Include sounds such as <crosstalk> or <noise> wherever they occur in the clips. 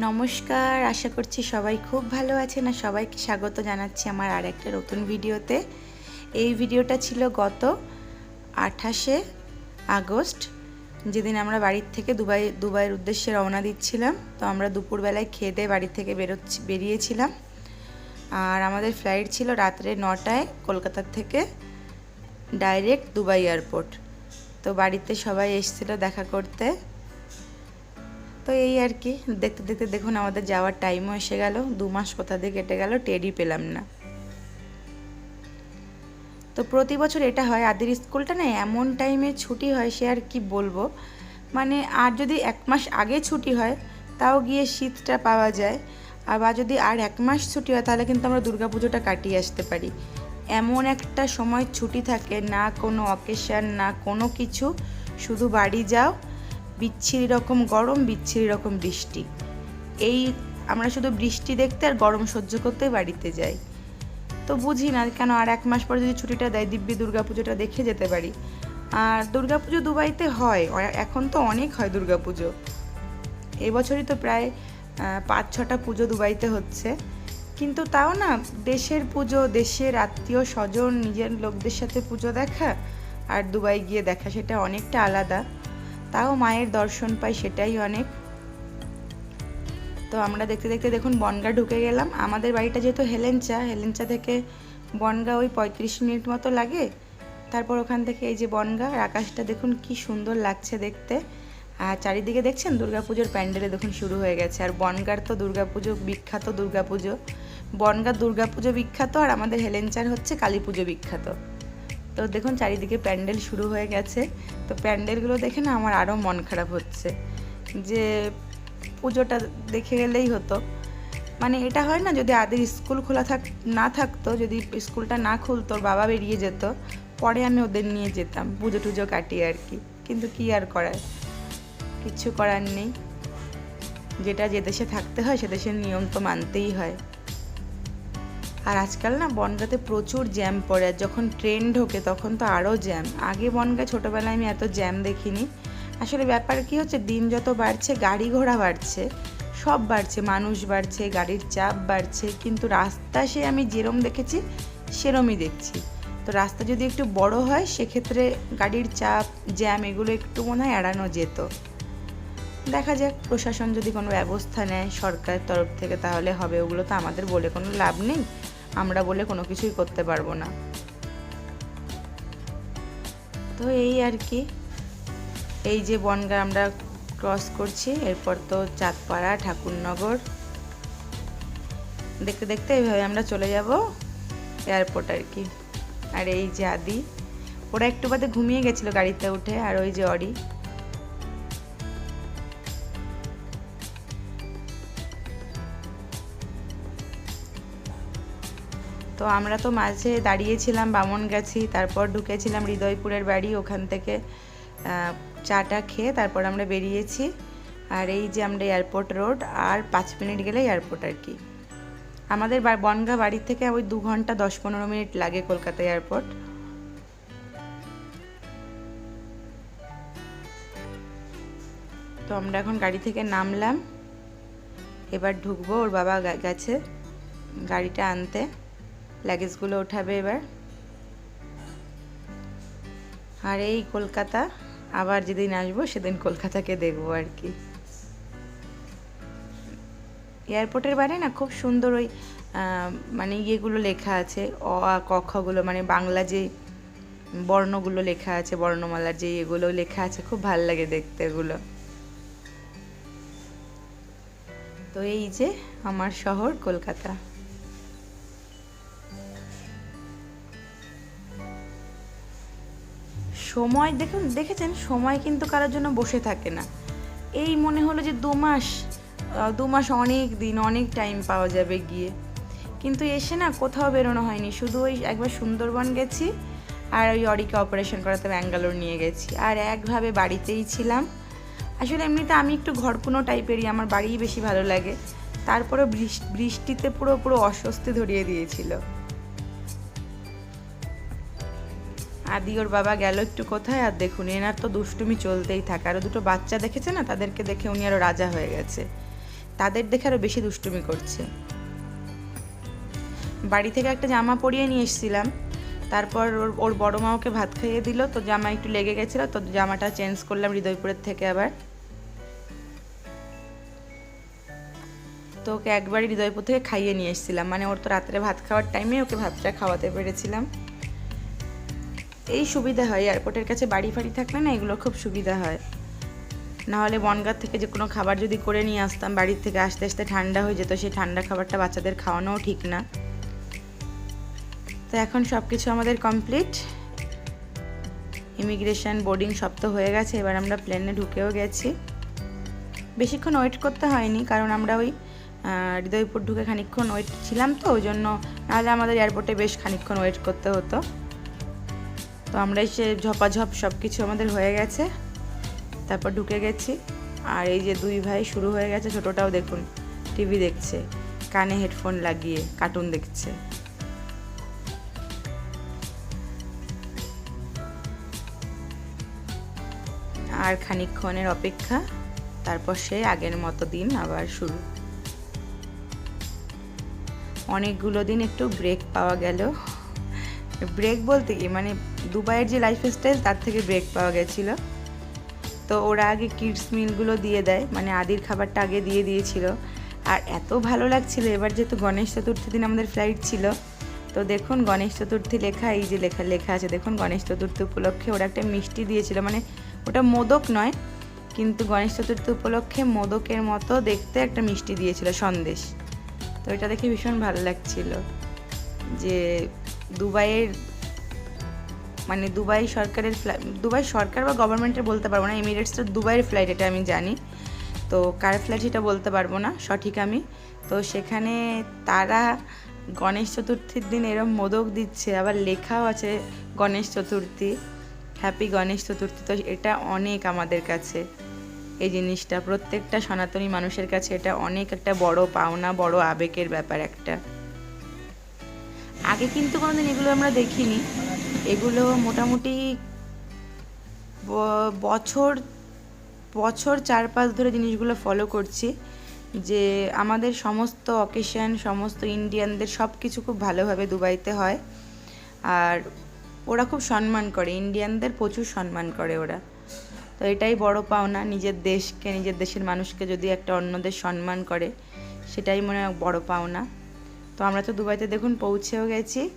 নমস্কার, আশা করছি সবাই খুব ভালো আছেন আর সবাইকে স্বাগত জানাচ্ছি আমার আর একটা নতুন ভিডিওতে। এই ভিডিওটা ছিল গত আঠাশে আগস্ট, যেদিন আমরা বাড়ির থেকে দুবাই, দুবাইয়ের উদ্দেশ্যে রওনা দিচ্ছিলাম। তো আমরা দুপুরবেলায় খেয়ে দিয়ে বাড়ি থেকে বেরোচ্ছি, বেরিয়েছিলাম। আর আমাদের ফ্লাইট ছিল রাত্রে নটায় কলকাতার থেকে ডাইরেক্ট দুবাই এয়ারপোর্ট। তো বাড়িতে সবাই এসেছিল দেখা করতে। তো এই আর কি, দেখতে দেখতে দেখুন আমাদের যাওয়ার টাইমও এসে গেল, দু মাস কোথা দিয়ে কেটে গেল, টেরই পেলাম না। তো প্রতি বছর এটা হয়, আদির স্কুলটা না এমন টাইমে ছুটি হয়, সে আর কি বলব? মানে আর যদি এক মাস আগে ছুটি হয়, তাও গিয়ে শীতটা পাওয়া যায়। আবার যদি আর এক মাস ছুটি হয়, তাহলে কিন্তু আমরা দুর্গাপুজোটা কাটিয়ে আসতে পারি। এমন একটা সময় ছুটি থাকে, না কোনো অকেশন না কোনো কিছু, শুধু বাড়ি যাও বিচ্ছিরি রকম গরম, বিচ্ছিরি রকম বৃষ্টি। এই আমরা শুধু বৃষ্টি দেখতে আর গরম সহ্য করতে বাড়িতে যাই। তো বুঝি না কেন আর এক মাস পরে যদি ছুটিটা দেয়, দিব্যি দুর্গাপুজোটা দেখে যেতে পারি। আর দুর্গাপুজো দুবাইতে হয় এখন তো অনেক হয় দুর্গাপুজো। এবছরই তো প্রায় পাঁচ ছটা পুজো দুবাইতে হচ্ছে। কিন্তু তাও না, দেশের পুজো, দেশের আত্মীয় স্বজন, নিজের লোকদের সাথে পুজো দেখা আর দুবাই গিয়ে দেখা, সেটা অনেকটা আলাদা। তাও মায়ের দর্শন পাই সেটাই অনেক। তো আমরা দেখতে দেখতে দেখুন বনগা ঢুকে গেলাম। আমাদের বাড়িটা যেহেতু হেলেঞ্চা হেলেঞ্চা থেকে বনগা ওই পঁয়ত্রিশ মিনিট মতো লাগে। তারপর ওখান থেকে এই যে বনগা, আর আকাশটা দেখুন কি সুন্দর লাগছে দেখতে। আর চারিদিকে দেখছেন দুর্গাপুজোর প্যান্ডেলে দেখুন শুরু হয়ে গেছে। আর বনগার তো দুর্গাপুজো, বিখ্যাত দুর্গাপুজো। বনগার দুর্গাপুজো বিখ্যাত আর আমাদের হেলেঞ্চার হচ্ছে কালী পুজো বিখ্যাত। তো দেখুন চারিদিকে প্যান্ডেল শুরু হয়ে গেছে। তো প্যান্ডেলগুলো দেখে না আমার আরও মন খারাপ হচ্ছে। যে পুজোটা দেখে গেলেই হতো। মানে এটা হয় না যদি আদের স্কুল খোলা থাক, না থাকতো, যদি স্কুলটা না খুলতো, বাবা বেরিয়ে যেত, পরে আমি ওদের নিয়ে যেতাম, পুজো টুজো কাটিয়ে আর কি। কিন্তু কি আর করার? কিচ্ছু করার নেই। যেটা যে দেশে থাকতে হয়, সে দেশের নিয়ম তো মানতেই হয়। আর আজকাল না বনগাতে প্রচুর জ্যাম পড়ে, আর যখন ট্রেন ঢোকে তখন তো আরও জ্যাম। আগে বনগায় ছোটোবেলায় আমি এত জ্যাম দেখিনি। আসলে ব্যাপার কি হচ্ছে, দিন যত বাড়ছে, গাড়ি ঘোড়া বাড়ছে, সব বাড়ছে, মানুষ বাড়ছে, গাড়ির চাপ বাড়ছে, কিন্তু রাস্তা সে আমি যেরম দেখেছি, সেরমই দেখছি। তো রাস্তা যদি একটু বড় হয়, সেক্ষেত্রে গাড়ির চাপ, জ্যাম এগুলো একটু মনে হয় এড়ানো যেত। দেখা যাক, প্রশাসন যদি কোনো ব্যবস্থা নেয় সরকারের তরফ থেকে, তাহলে হবে। ওগুলো তো আমাদের বলে কোনো লাভ নেই। আমরা বলে কোনো কিছুই করতে পারব না। তো এই আর কি। এই যে বনগা আমরা ক্রস করছি, এরপর তো চাঁদপাড়া, ঠাকুরনগর। দেখতে দেখতে এইভাবে আমরা চলে যাব এয়ারপোর্ট আর কি। আর এই যে আদি, ওরা একটু বাদে ঘুমিয়ে গেছিল গাড়িতে উঠে, আর ওই যে অরি। তো আমরা তো মাঝে দাঁড়িয়েছিলাম, বামন গেছি, তারপর ঢুকেছিলাম হৃদয়পুরের বাড়ি, ওখান থেকে চাটা খেয়ে তারপর আমরা বেরিয়েছি। আর এই যে আমরা এয়ারপোর্ট রোড, আর পাঁচ মিনিট গেলে এয়ারপোর্ট আর কি। আমাদের বনগা বাড়ি থেকে ওই দু ঘণ্টা দশ পনেরো মিনিট লাগে কলকাতা এয়ারপোর্ট। তো আমরা এখন গাড়ি থেকে নামলাম। এবার ঢুকবো, ওর বাবা গেছে, গাড়িটা আনতে। লাগেজগুলো ওঠাবে এবার। আর এই কলকাতা, আবার যেদিন আসব সেদিন কলকাতাকে দেখব আর কি। এয়ারপোর্টের বাইরে না খুব সুন্দর ওই মানে ইয়েগুলো লেখা আছে, অ, আ কক্ষগুলো মানে বাংলা যে বর্ণগুলো লেখা আছে, বর্ণমালার যে এগুলো লেখা আছে, খুব ভালো লাগে দেখতে এগুলো। তো এই যে আমার শহর কলকাতা। সময়, দেখুন, দেখেছেন? সময় কিন্তু কারোর জন্য বসে থাকে না। এই মনে হলো যে দু মাস দু মাস অনেক দিন, অনেক টাইম পাওয়া যাবে গিয়ে। কিন্তু এসে না কোথাও বেরোনো হয়নি। শুধু ওই একবার সুন্দরবন গেছি আর ওই অরিকে অপারেশন করাতে ব্যাঙ্গালোর নিয়ে গেছি। আর একভাবে বাড়িতেই ছিলাম। আসলে এমনিতে আমি একটু ঘরকুনো টাইপেরই, আমার বাড়িই বেশি ভালো লাগে। তারপরে বৃষ্টিতে পুরো পুরো অস্বস্তি ধরিয়ে দিয়েছিল। আদি ওর বাবা গেল একটু কোথায়? আর দেখুন, এনার তো দুষ্টুমি চলতেই থাকে। আরও দুটো বাচ্চা দেখেছে না? তাদেরকে দেখে উনি আরও রাজা হয়ে গেছে। তাদের দেখে আরও বেশি দুষ্টুমি করছে। বাড়ি থেকে একটা জামা পরিয়ে নিয়ে এসেছিলাম। তারপর ওর ওর বড় মা ওকে ভাত খাইয়ে দিল। তো জামা একটু লেগে গেছিল, তো জামাটা চেঞ্জ করলাম হৃদয়পুরের থেকে আবার। তো ওকে একবারই হৃদয়পুর থেকে খাইয়ে নিয়ে এসেছিলাম। মানে ওর তো রাত্রে ভাত খাওয়ার টাইমে ওকে ভাতটা খাওয়াতে পেরেছিলাম। এই সুবিধা হয়। এয়ারপোর্টের কাছে বাড়ি ফাড়ি থাকলে না এগুলো খুব সুবিধা হয়। নাহলে বনগাঁ থেকে যে কোনো খাবার যদি করে নিয়ে আসতাম, বাড়ির থেকে আসতে আসতে ঠান্ডা হয়ে যেত, সেই ঠান্ডা খাবারটা বাচ্চাদের খাওয়ানোও ঠিক না। তো এখন সব কিছু আমাদের কমপ্লিট ইমিগ্রেশন বোর্ডিং সব তো হয়ে গেছে, এবার আমরা প্লেনে ঢুকেও গেছি। বেশিক্ষণ ওয়েট করতে হয়নি, কারণ আমরা ওই হৃদয়পুর ঢুকে খানিক্ষণ ওয়েট ছিলাম তো, ওই জন্য নাহলে আমাদের এয়ারপোর্টে বেশ খানিকক্ষণ ওয়েট করতে হতো। তো আমরা এসে ঝপাঝপ সব কিছু আমাদের হয়ে গেছে। তারপর ঢুকে গেছি। আর এই যে দুই ভাই শুরু হয়ে গেছে ছোটোটাও দেখুন, টিভি দেখছে, কানে হেডফোন লাগিয়ে, কার্টুন দেখছে। আর খানিকক্ষণের অপেক্ষা, তারপর সে আগের মতো দিন আবার শুরু। অনেকগুলো দিন একটু ব্রেক পাওয়া গেল। ব্রেক বলতে কি? মানে দুবাইয়ের যে লাইফ স্টাইল তার থেকে ব্রেক পাওয়া গেছিল। তো ওরা আগে কিডস মিলগুলো দিয়ে দেয় মানে আদির খাবারটা আগে দিয়ে দিয়েছিল। আর এত ভালো লাগছিল, এবার যেহেতু গণেশ চতুর্থী দিন আমাদের ফ্লাইট ছিল, তো দেখুন গণেশ চতুর্থী লেখা, এই যে লেখা লেখা আছে, দেখুন গণেশ চতুর্থী উপলক্ষে ওরা একটা মিষ্টি দিয়েছিল মানে ওটা মোদক নয়, কিন্তু গণেশ চতুর্থী উপলক্ষে মোদকের মতো দেখতে একটা মিষ্টি দিয়েছিল, সন্দেশ। তো এটা দেখে ভীষণ ভালো লাগছিল যে দুবাইয়ের মানে দুবাই সরকারের দুবাই সরকার বা গভর্নমেন্টের বলতে পারব না এমিরেটস তো দুবাইয়ের ফ্লাইট এটা আমি জানি। তো কার ফ্লাইট সেটা বলতে পারব না, সঠিক আমি। তো সেখানে তারা গণেশ চতুর্থীর দিন এরম মোদক দিচ্ছে, আবার লেখাও আছে গণেশ চতুর্থী হ্যাপি গণেশ চতুর্থী। তো এটা অনেক আমাদের কাছে এই জিনিসটা, প্রত্যেকটা সনাতনী মানুষের কাছে এটা অনেক একটা বড় পাওনা, বড় আবেগের ব্যাপার একটা। আগে কিন্তু কোনোদিন এগুলো আমরা দেখিনি। এগুলো মোটামুটি বছর বছর চার পাঁচ ধরে জিনিসগুলো ফলো করছি যে আমাদের সমস্ত অকেশন সমস্ত ইন্ডিয়ানদের সব কিছু খুব ভালোভাবে দুবাইতে হয়। আর ওরা খুব সম্মান করে ইন্ডিয়ানদের প্রচুর সম্মান করে ওরা। তো এটাই বড় পাওনা, নিজের দেশকে, নিজের দেশের মানুষকে যদি একটা অন্যদের সম্মান করে, সেটাই মনে হয় বড় পাওনা। তো আমরা তো দুবাইতে দেখুন পৌঁছেও গেছি।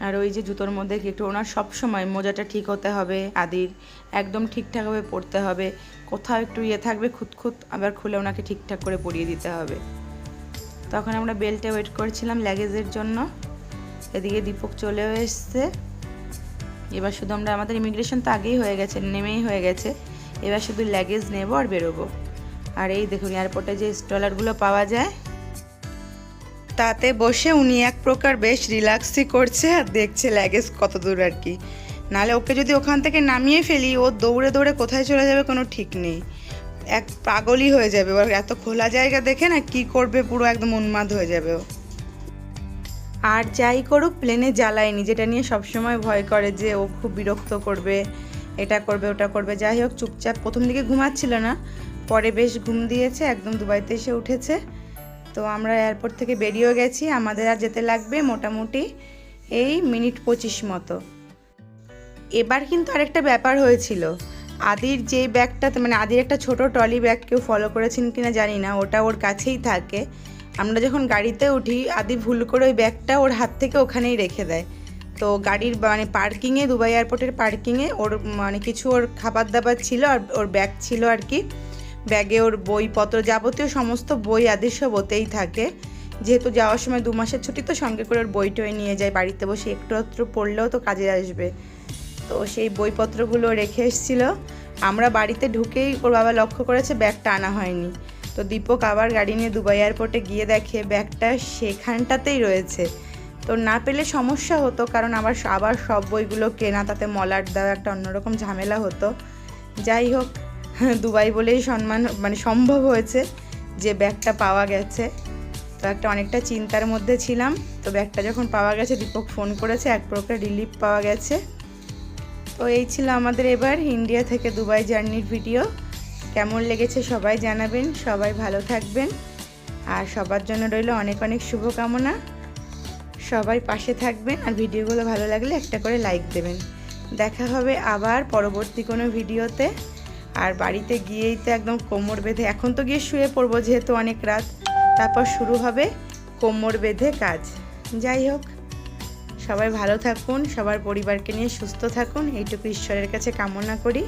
আর ওই যে জুতোর মধ্যে একটু ওনার সব সময় মোজাটা ঠিক হতে হবে, আদির একদম ঠিকঠাকভাবে পড়তে হবে, কোথাও একটু ইয়ে থাকবে, খুঁতখুত আবার খুলে ওনাকে ঠিকঠাক করে পরিয়ে দিতে হবে। তখন আমরা বেল্টে ওয়েট করছিলাম ল্যাগেজের জন্য, এদিকে দীপক চলেও এসছে। এবার শুধু আমরা, আমাদের ইমিগ্রেশন তো আগেই হয়ে গেছে, নেমেই হয়ে গেছে, এবার শুধু ল্যাগেজ নেব আর বেরোবো। আর এই দেখুন এয়ারপোর্টে যে স্টলারগুলো পাওয়া যায় তাতে বসে উনি এক প্রকার বেশ রিল্যাক্সই করছে আর দেখছে ল্যাগেজ কত দূর আর কি। নাহলে ওকে যদি ওখান থেকে নামিয়ে ফেলি, ও দৌড়ে দৌড়ে কোথায় চলে যাবে কোনো ঠিক নেই। এক পাগলই হয়ে যাবে, এবার এত খোলা জায়গা দেখে না কি করবে, পুরো একদম উন্মাদ হয়ে যাবে ও। আর যাই করুক প্লেনে জ্বালায়নি, যেটা নিয়ে সবসময় ভয় করে যে ও খুব বিরক্ত করবে, এটা করবে, ওটা করবে। যাই হোক, চুপচাপ প্রথম দিকে ঘুমাচ্ছিল না, পরে বেশ ঘুম দিয়েছে, একদম দুবাইতে এসে উঠেছে। তো আমরা এয়ারপোর্ট থেকে বেরিয়েও গেছি, আমাদের আর যেতে লাগবে মোটামুটি এই মিনিট পঁচিশ মতো। এবার কিন্তু আরেকটা ব্যাপার হয়েছিল। আদির যে ব্যাগটাতে মানে আদির একটা ছোট ট্রলি ব্যাগ কেউ ফলো করেছেন কিনা জানি না, ওটা ওর কাছেই থাকে। আমরা যখন গাড়িতে উঠি, আদি ভুল করে ওই ব্যাগটা ওর হাত থেকে ওখানেই রেখে দেয়। তো গাড়ির মানে পার্কিংয়ে দুবাই এয়ারপোর্টের পার্কিংয়ে ওর মানে কিছু ওর খাবার দাবার ছিল আর ওর ব্যাগ ছিল আর কি। ব্যাগে ওর বইপত্র যাবতীয় সমস্ত বই আদি সব ওতেই থাকে। যেহেতু যাওয়ার সময় দু মাসের ছুটি, তো সঙ্গে করে ওর বই টই নিয়ে যায় বাড়িতে বসে। একটু একটু পড়লেও তো কাজে আসবে। তো সেই বইপত্রগুলো রেখে এসেছিল। আমরা বাড়িতে ঢুকেই ওর বাবা লক্ষ্য করেছে ব্যাগটা আনা হয়নি। তো দীপক আবার গাড়ি নিয়ে দুবাই এয়ারপোর্টে গিয়ে দেখে ব্যাগটা সেখানটাতেই রয়েছে। তো না পেলে সমস্যা হতো, কারণ আবার আবার সব বইগুলো কেনা, তাতে মলার দেওয়া একটা অন্যরকম ঝামেলা হতো। যাই হোক <laughs> দুবাই বলেই সম্মান মানে সম্ভব হয়েছে যে ব্যাগটা পাওয়া গেছে। তো একটা অনেকটা চিন্তার মধ্যে ছিলাম। তো ব্যাগটা যখন পাওয়া গেছে, দীপক ফোন করেছে, এক প্রকার রিলিফ পাওয়া গেছে। তো এই ছিল আমাদের এবার ইন্ডিয়া থেকে দুবাই জার্নির ভিডিও কেমন লেগেছে সবাই জানাবেন, সবাই ভালো থাকবেন। আর সবার জন্য রইল অনেক অনেক শুভকামনা। সবাই পাশে থাকবেন আর ভিডিওগুলো ভালো লাগলে একটা করে লাইক দেবেন। দেখা হবে আবার পরবর্তী কোনো ভিডিওতে আর বাড়িতে গিয়েই তো একদম কোমর বেঁধে, এখন তো গিয়ে শুয়ে পড়ব যেহেতু অনেক রাত। তারপর শুরু হবে কোমর বেঁধে কাজ। যাই হোক, সবাই ভালো থাকুন, সবার পরিবারকে নিয়ে সুস্থ থাকুন। এইটুকু ঈশ্বরের কাছে কামনা করি।